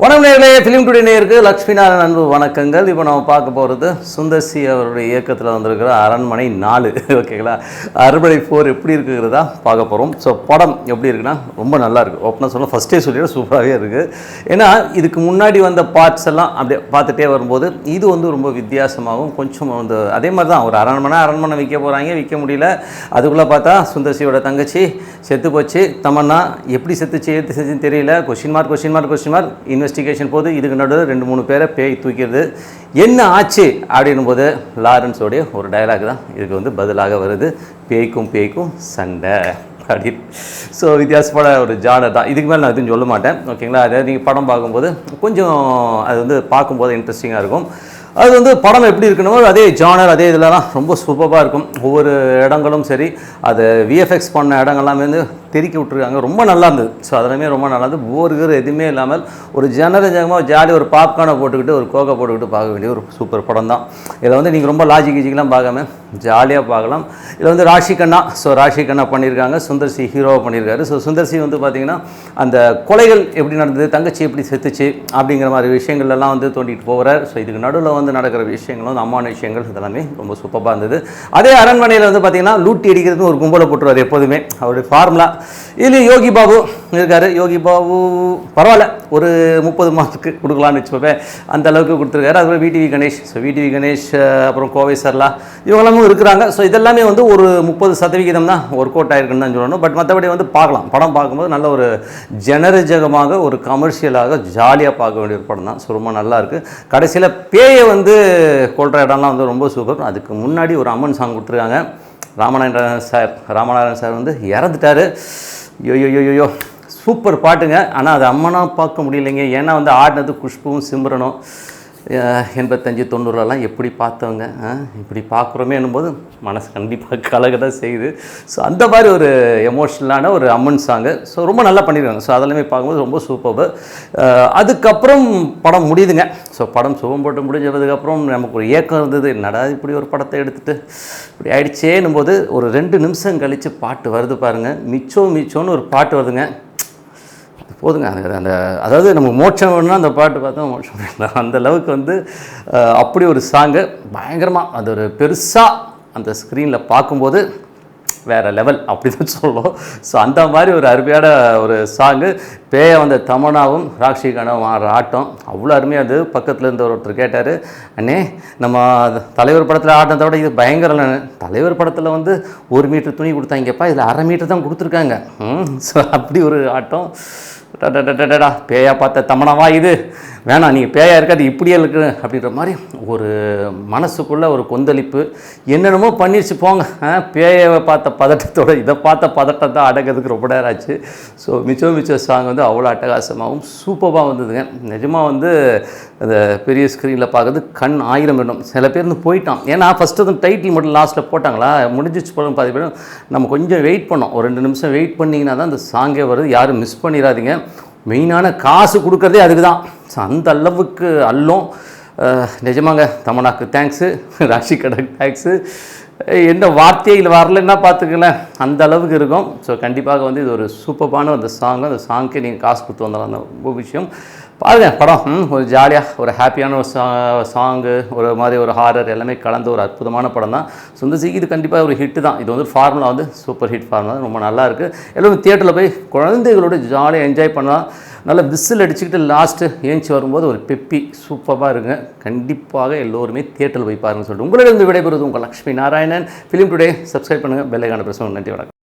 வணக்கம் நேர்களே film today நேருக்கு லக்ஷ்மி நாராயண அன்பு வணக்கங்கள். இப்போ நம்ம பார்க்க போகிறது சுந்தர்சி அவருடைய இயக்கத்தில் வந்திருக்கிற அரண்மனை நாலு. ஓகேங்களா அரண்மனை ஃபோர் எப்படி இருக்குங்கிறதா பார்க்க போகிறோம் ஸோ படம் எப்படி இருக்குன்னா ரொம்ப நல்லா இருக்குது ஓப்பனாக சொல்ல ஃபஸ்ட்டே சொல்லிட சூப்பராகவே இருக்குது ஏன்னா இதுக்கு முன்னாடி வந்த பார்ட்ஸ் எல்லாம் அப்படியே பார்த்துட்டே வரும்போது இது வந்து ரொம்ப வித்தியாசமாகவும் கொஞ்சம் வந்து அதே மாதிரி தான். ஒரு அரண்மனை அரண்மனை விற்க போகிறாங்க விற்க முடியல. அதுக்குள்ளே பார்த்தா சுந்தர்சியோட தங்கச்சி செத்து போச்சு. தமன்னா எப்படி செத்து செத்து செஞ்சுன்னு தெரியல. Question mark question mark question mark investigation போது இதுக்கு நடுவில் ரெண்டு மூணு பேரை பேய் தூக்கிறது என்ன ஆச்சு அப்படின்னும் போது லாரன்ஸோடைய ஒரு டயலாக் தான் இதுக்கு வந்து பதிலாக வருது. பேய்க்கும் பேய்க்கும் சண்டை. அப்படின்னு ஸோ வித்தியாசப்பட ஒரு ஜானர் தான். இதுக்கு மேலே நான் எதுவும் சொல்ல மாட்டேன். ஓகேங்களா அதாவது நீங்கள் படம் பார்க்கும்போது கொஞ்சம் அது வந்து பார்க்கும்போது இன்ட்ரெஸ்டிங்காக இருக்கும். அது வந்து படம் எப்படி இருக்கணுமோ அதே ஜானர் அதே இதெல்லாம் ரொம்ப சூப்பராக இருக்கும். ஒவ்வொரு இடங்களும் சரி அது விஎஃப்எக்ஸ் பண்ண இடங்கள்லாமே வந்து தெரிக்க விட்ருக்காங்க ரொம்ப நல்லா இருந்தது. ஸோ அதெல்லாமே ரொம்ப நல்லா இருந்தது. போர் கீர் எதுவுமே இல்லாமல் ஒரு ஜனரஞ்சகமாக ஜாலி ஒரு பாப்கார்னை போட்டுக்கிட்டு ஒரு கோகை போட்டுக்கிட்டு பார்க்க வேண்டிய ஒரு சூப்பர் படம் தான். இதில் வந்து நீங்கள் ரொம்ப லாஜிக் கீஜிக்கெலாம் பார்க்காம ஜாலியாக பார்க்கலாம். இதில் வந்து ராஷி கண்ணா. ஸோ ராஷி கண்ணா பண்ணியிருக்காங்க. சுந்தர் சி ஹீரோவாக பண்ணியிருக்காரு. ஸோ சுந்தர் சி வந்து பார்த்திங்கன்னா அந்த கொலைகள் எப்படி நடந்தது தங்கச்சி எப்படி செத்துச்சு அப்படிங்கிற மாதிரி விஷயங்கள்லாம் வந்து தோண்டிட்டு போகிறார் ஸோ இதுக்கு நடுவில் வந்து நடக்கிற விஷயங்கள் வந்து அம்மான விஷயங்கள் இதெல்லாமே ரொம்ப சூப்பராக இருந்தது. அதே அரண்மனையில் வந்து பார்த்திங்கன்னா லூட்டி அடிக்கிறதுன்னு ஒரு கும்பலை போட்டுருவார் எப்போதுமே. அவருடைய ஃபார்முலா இதுலேயும் யோகி பாபு இருக்காரு. யோகி பாபு பரவாயில்ல. ஒரு முப்பது மாதத்துக்கு கொடுக்கலான்னு வச்சுப்பேன் அந்த அளவுக்கு கொடுத்துருக்காரு. அதுக்கப்புறம் VTV Ganesh. So VTV Ganesh அப்புறம் கோவை சர்லா இவங்கெல்லாமும் இருக்கிறாங்க. ஸோ இதெல்லாமே வந்து ஒரு முப்பது சதவிகிதம் தான் ஒர்க் அவுட் ஆயிருக்குன்னு தான் சொல்லணும். பட் மற்றபடி வந்து பார்க்கலாம். படம் பார்க்கும்போது நல்ல ஒரு ஜனரஜகமாக ஒரு கமர்ஷியலாக ஜாலியாக பார்க்க வேண்டிய ஒரு படம் தான். ஸோ ரொம்ப நல்லாயிருக்கு கடைசியில் பேயை வந்து கொள்கிற இடம்லாம் வந்து ரொம்ப சூப்பர் அதுக்கு முன்னாடி ஒரு அம்மன் சாங் கொடுத்துருக்காங்க. ராமநாராயணன் சார் ராமநாராயணன் சார் வந்து இறந்துட்டாரு. யோயோயோயோ சூப்பர் பாட்டுங்க. ஆனால் அது அம்மனாக பார்க்க முடியலைங்க. ஏன்னா வந்து ஆடினது குஷ்பும் சிம்ரனும். எண்பத்தஞ்சு தொண்ணூறுலலாம் எப்படி பார்த்தவங்க இப்படி பார்க்குறோமே என்னும்போது மனசு கண்டிப்பாக கலக தான் செய்யுது. ஸோ அந்த மாதிரி ஒரு எமோஷ்னலான ஒரு அம்மன் சாங்கு ஸோ ரொம்ப நல்லா பண்ணியிருக்காங்க. ஸோ அதெல்லாமே பார்க்கும்போது ரொம்ப சூப்பர் அதுக்கப்புறம் படம் முடியுதுங்க. ஸோ படம் சுகம் போட்டு முடிஞ்சதுக்கப்புறம் நமக்கு ஒரு ஏக்கம் இருந்தது. என்னடா இப்படி ஒரு படத்தை எடுத்துகிட்டு இப்படி ஆயிடுச்சேன்னும் போது ஒரு ரெண்டு நிமிஷம் கழித்து பாட்டு வருது பாருங்கள் மிச்சம் மிச்சோன்னு ஒரு பாட்டு வருதுங்க. போதுங்க. அது அந்த அதாவது நம்ம மோட்சம் வேணும்னா அந்த பாட்டு பார்த்தா மோட்சம் வேணும் அந்த அளவுக்கு வந்து அப்படி ஒரு சாங்கு பயங்கரமாக அது ஒரு பெருசாக அந்த ஸ்க்ரீனில் பார்க்கும்போது வேறு லெவல் அப்படி தான் சொல்லணும் ஸோ அந்த மாதிரி ஒரு அருமையான ஒரு சாங்கு. பேய வந்த தமனாவும் ராக்ஷிகனாவும் ஆடுற ஆட்டம் அவ்வளோ அருமையாக அது பக்கத்தில் இருந்த ஒருத்தர் கேட்டார் அண்ணே நம்ம தலைவர் படத்தில் ஆட்டத்தை விட இது பயங்கரம் தலைவர் படத்தில் வந்து ஒரு மீட்டர் துணி கொடுத்தாங்கப்பா இதில் அரை மீட்டர் தான் கொடுத்துருக்காங்க. ஸோ அப்படி ஒரு ஆட்டம். டடடடடா பேயா பார்த்த தமனவா இது? வேணாம் நீங்கள் பேயா இருக்காது இப்படியே இருக்கு அப்படின்ற மாதிரி ஒரு மனசுக்குள்ளே ஒரு கொந்தளிப்பு. என்னென்னமோ பண்ணிடுச்சு போங்க. பேயை பார்த்த பதட்டத்தோட இதை பார்த்த பதட்டம் தான் அடக்கிறதுக்கு ரொம்ப நேரம் ஆச்சு. ஸோ மிச்சம் மிச்சம் சாங் வந்து அவ்வளோ அட்டகாசமாகவும் சூப்பராக வந்ததுங்க. நிஜமாக வந்து அந்த பெரிய ஸ்க்ரீனில் பார்க்கறது கண் ஆயிரம் வேணும் சில பேர் வந்து போயிட்டான். ஏன்னா ஃபஸ்ட்டு வந்து டைட்டில் மட்டும் லாஸ்ட்டில் போட்டாங்களா? முடிஞ்சிச்சு போல பாதி பேரும் நம்ம கொஞ்சம் வெயிட் பண்ணோம். ஒரு ரெண்டு நிமிஷம் வெயிட் பண்ணிங்கன்னா தான் அந்த சாங்கே வருது. யாரும் மிஸ் பண்ணிடாதீங்க மெயினான காசு கொடுக்குறதே அதுக்கு தான் ஸோ அந்த அளவுக்கு அல்லும். நிஜமாங்க தமனாக்கு தேங்க்ஸு ராஷி கடக்கு தேங்க்ஸு என்ன வார்த்தையில் வரலன்னா பார்த்துக்கங்களேன். அந்த அளவுக்கு இருக்கும். ஸோ கண்டிப்பாக வந்து இது ஒரு சூப்பரான அந்த சாங் அந்த சாங்க்கே நீங்கள் காசு கொடுத்து வந்தாலும் அந்த ரொம்ப விஷயம். பாருங்க படம். ஒரு ஜாலியாக ஒரு ஹாப்பியான ஒரு சா சாங்கு ஒரு மாதிரி ஒரு ஹாரர் எல்லாமே கலந்த ஒரு அற்புதமான படம் தான். சுந்தர்சிக்கு இது கண்டிப்பாக ஒரு ஹிட்டு தான். இது வந்து ஃபார்முலா வந்து சூப்பர் ஹிட் ஃபார்முலா ரொம்ப நல்லா இருக்குது எல்லோரும் தியேட்டரில் போய் குழந்தைகளோட ஜாலியாக என்ஜாய் பண்ணலாம். நல்லா விசில் அடிச்சுக்கிட்டு லாஸ்ட்டு ஏஞ்சி வரும்போது ஒரு பெப்பி சூப்பராக இருங்க. கண்டிப்பாக எல்லோருமே தியேட்டரில் போய் பாருங்கன்னு சொல்லிட்டு உங்களிடம் விடைபெறுவது உங்கள் Lakshmi Narayanan. Film today subscribe பண்ணுங்கள் பெல்லைக்கான பிரச்சனை நன்றி வணக்கம்.